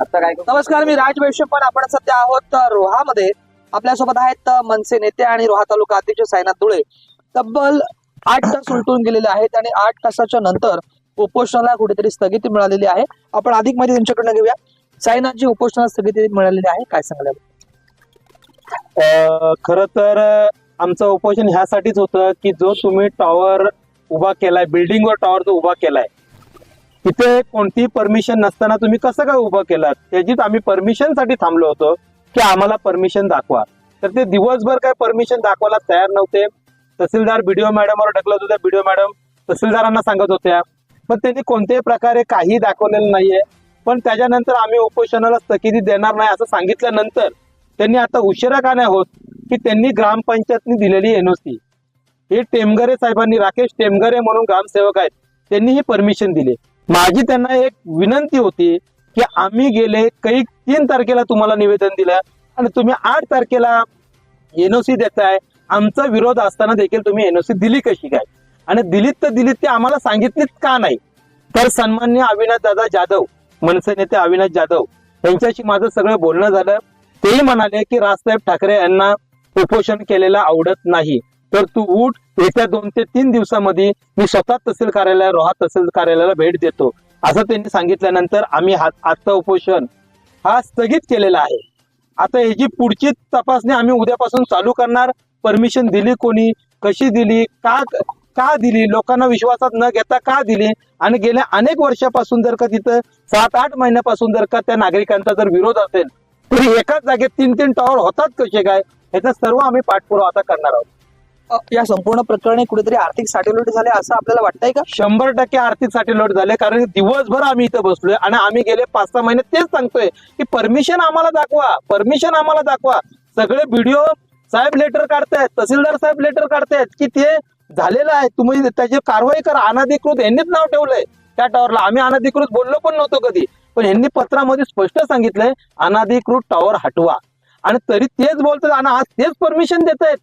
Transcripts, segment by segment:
आता काय नमस्कार मी राज पण आपण सध्या आहोत रोहामध्ये. आपल्यासोबत आहेत मनसे नेते आणि रोहा तालुका अध्यक्ष साईनाथ धुळे. तब्बल आठ तास उलटून गेलेले आहेत आणि आठ तासाच्या नंतर उपोषणाला कुठेतरी स्थगिती मिळालेली आहे. आपण अधिक माहिती त्यांच्याकडनं घेऊया. साईनाथजी उपोषणाला स्थगिती मिळालेली आहे. काय सांगायला खर तर आमचं उपोषण ह्यासाठीच होतं की जो तुम्ही टॉवर उभा केलाय बिल्डिंगवर टॉवर जो उभा केलाय तिथे कोणतीही परमिशन नसताना तुम्ही कसं काय उभं केलात? त्याचीच आम्ही परमिशनसाठी थांबलो होतो की आम्हाला परमिशन दाखवा. तर ते दिवसभर काय परमिशन दाखवायला तयार नव्हते. तहसीलदार बीडीओ मॅडमवर ढकलत होत्या बीडीओ मॅडम तहसीलदारांना सांगत होत्या. पण त्यांनी कोणत्याही प्रकारे काही दाखवलेलं नाहीये. पण त्याच्यानंतर आम्ही उपोषणाला स्थगिती देणार नाही असं सांगितल्यानंतर त्यांनी आता उशिरा का नाही होत की त्यांनी ग्रामपंचायतनी दिलेली एनओसी हे टेमगरे साहेबांनी राकेश टेमगरे म्हणून ग्रामसेवक आहेत त्यांनी ही परमिशन दिली. माझी त्यांना एक विनंती होती की आम्ही गेले काही तीन तारखेला तुम्हाला निवेदन दिलं आणि तुम्ही आठ तारखेला एनओसी देताय. आमचा विरोध असताना देखील तुम्ही एनओसी दिली कशी काय? आणि दिलीत तर दिलीत ते आम्हाला सांगितलीत का नाही? तर सन्मान्य अविनाश दादा जाधव मनसे नेते अविनाश जाधव यांच्याशी माझं सगळं बोलणं झालं. तेही म्हणाले की राजसाहेब ठाकरे यांना उपोषण केलेलं आवडत नाही. तर तू उठ. येत्या दोन ते तीन दिवसामध्ये मी स्वतः तहसील कार्यालय रोहा तहसील कार्यालयाला भेट देतो. असं त्यांनी सांगितल्यानंतर आम्ही आजचा उपोषण हा स्थगित केलेला आहे. आता ह्याची पुढची तपासणी आम्ही उद्यापासून चालू करणार. परमिशन दिली कोणी? कशी दिली? का का दिली? लोकांना विश्वासात न घेता का दिली? आणि गेल्या अनेक वर्षापासून जर का तिथं सात आठ महिन्यापासून जर का त्या नागरिकांचा जर विरोध असेल तरी एकाच जागेत तीन तीन टॉवर होतात कसे काय? ह्याचा सर्व आम्ही पाठपुरावा आता करणार आहोत. या संपूर्ण प्रकरणी कुठेतरी आर्थिक साठेलोट झाले असं आपल्याला वाटतंय का? शंभर टक्के आर्थिक साठेलोट झाले कारण दिवसभर आम्ही इथं बसलोय आणि आम्ही गेले पाच सहा महिने तेच सांगतोय की परमिशन आम्हाला दाखवा परमिशन आम्हाला दाखवा. सगळे व्हिडिओ साहेब लेटर काढतायत तहसीलदार साहेब लेटर काढतायत की ते झालेलं आहे. तुम्ही त्याची कारवाई करा. अनाधिकृत यांनीच नाव ठेवलंय त्या टॉवरला आम्ही अनाधिकृत बोललो पण नव्हतो कधी. पण यांनी पत्रामध्ये स्पष्ट सांगितलंय अनाधिकृत टॉवर हटवा. आणि तरी तेच बोलतात आणि आज तेच परमिशन देत आहेत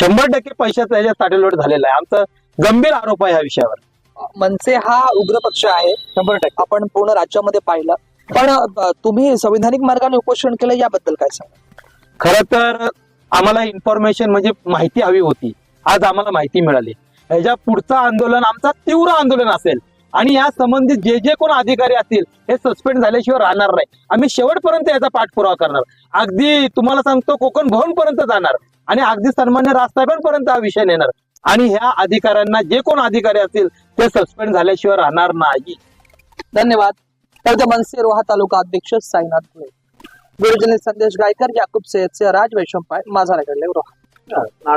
शंभर टक्के पैशाचा याच्यात साठेलोट झालेला आहे. आमचा गंभीर आरोप आहे या विषयावर. मनसे हा उग्र पक्ष आहे. शंभर टक्के. आपण पूर्ण राज्यामध्ये पाहिलं. पण अ, तुम्ही संविधानिक मार्गाने उपोषण केलं याबद्दल काय सांगा खर तर आम्हाला इन्फॉर्मेशन म्हणजे माहिती हवी होती. आज आम्हाला माहिती मिळाली. ह्याच्या पुढचं आंदोलन आमचा तीव्र आंदोलन असेल. आणि या संबंधित जे जे कोण अधिकारी असतील हे सस्पेंड झाल्याशिवाय राहणार नाही. आम्ही शेवटपर्यंत याचा पाठपुरावा करणार. अगदी तुम्हाला सांगतो कोकण भवन पर्यंत जाणार. आणि अगदी सन्मान्य राजसाहेबांपर्यंत हा विषय नेणार. आणि ह्या अधिकाऱ्यांना जे कोण अधिकारी असतील ते सस्पेंड झाल्याशिवाय राहणार नाही. धन्यवाद. तर मनसे रोहा तालुका अध्यक्ष साईनाथ धुळे गुरुजनी संदेश गायकर याकूब सय्यदचे राज वैशंपाय माझा रोहा